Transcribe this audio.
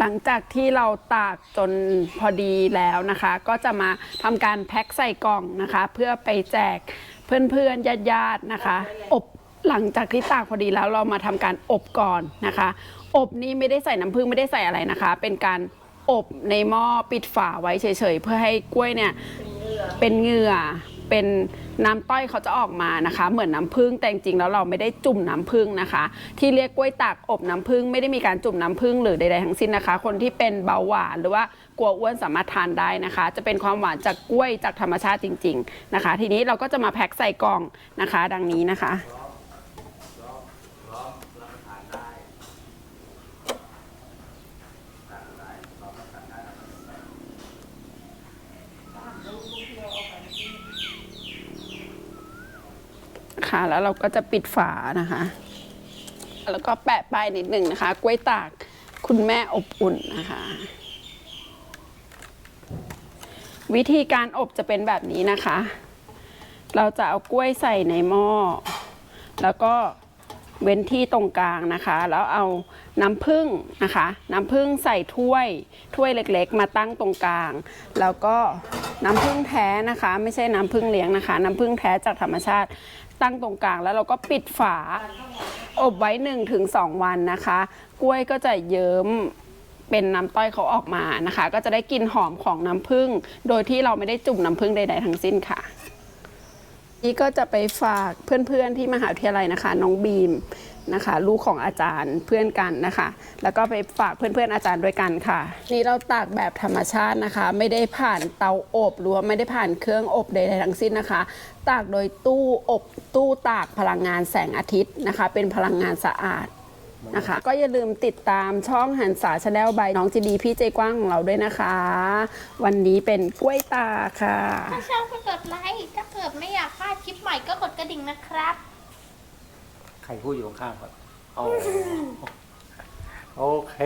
หลังจากที่เราตากจนพอดีแล้วนะคะ ก็จะมาทำการแพ็คใส่กล่องนะคะ เพื่อไปแจกเพื่อนๆญาติๆนะคะ อบหลังจากที่ตากพอดีแล้วเรามาทำการอบก่อนนะคะ อบนี้ไม่ได้ใส่น้ำผึ้งไม่ได้ใส่อะไรนะคะ เป็นการอบในหม้อปิดฝาไว้เฉยๆ เพื่อให้กล้วยเนี่ยเป็นเหงื่อ เป็นน้ำต้อยเขาจะออกมานะคะ เหมือนน้ำผึ้งแต่จริงๆแล้วเราไม่ได้จุ่มน้ำผึ้งนะคะ ที่เรียกกล้วยตากอบน้ำผึ้งไม่ได้มีการจุ่มน้ำผึ้งหรือใดๆทั้งสิ้นนะคะ คนที่เป็นเบาหวานหรือว่ากลัวอ้วนสามารถทานได้นะคะ จะเป็นความหวานจากกล้วยจากธรรมชาติจริง ๆนะคะ ทีนี้เราก็จะมาแพ็คใส่กล่องนะคะ ดังนี้นะคะ คะ แล้วเราก็จะปิดฝานะคะ แล้วก็แปะป้ายนิดหนึ่งนะคะ กล้วยตากคุณแม่อบอุ่นนะคะ วิธีการอบจะเป็นแบบนี้นะคะ เราจะเอากล้วยใส่ในหม้อ แล้วก็เว้นที่ตรงกลางนะคะ แล้วเอาน้ำผึ้งนะคะ น้ำผึ้งใส่ถ้วย ถ้วยเล็กๆ มาตั้งตรงกลาง แล้วก็ น้ำผึ้งแท้นะคะ ไม่ใช่น้ำผึ้งเลี้ยงนะคะ น้ำผึ้งแท้จากธรรมชาติตั้งตรงกลางแล้วเราก็ปิดฝา อบไว้1-2ถึง2วันนะคะ กล้วยก็จะเยิ้มเป็นน้ำต้อยเขาออกมานะคะ ก็จะได้กลิ่นหอมของน้ำผึ้งโดยที่เราไม่ได้จุ่มน้ำผึ้งใดๆทั้งสิ้นค่ะ นี่ก็จะไปฝากเพื่อนๆที่มหาวิทยาลัยนะคะ น้องบีมนะคะ ลูกของอาจารย์เพื่อนกันนะคะ แล้วก็ไปฝากเพื่อนๆอาจารย์ด้วยกันค่ะ นี่เราตากแบบธรรมชาตินะคะ ไม่ได้ผ่านเตาอบหรือว่าไม่ได้ผ่านเครื่องอบใดๆทั้งสิ้นนะคะ ตากโดยตู้อบตู้ตากพลังงานแสงอาทิตย์นะคะ เป็นพลังงานสะอาด นะคะ ก็อย่าลืมติดตามช่องหันษาชาแนลใบน้องจีดีพี่ใจกว้างของเราด้วยนะคะ วันนี้เป็นกล้วยตากค่ะ ถ้าชอบก็กดไลค์ถ้าเกิดไม่อยากพลาดคลิปใหม่ก็กดกระดิ่งนะครับ ใครพูดอยู่ข้างๆครับ โอ้โอเค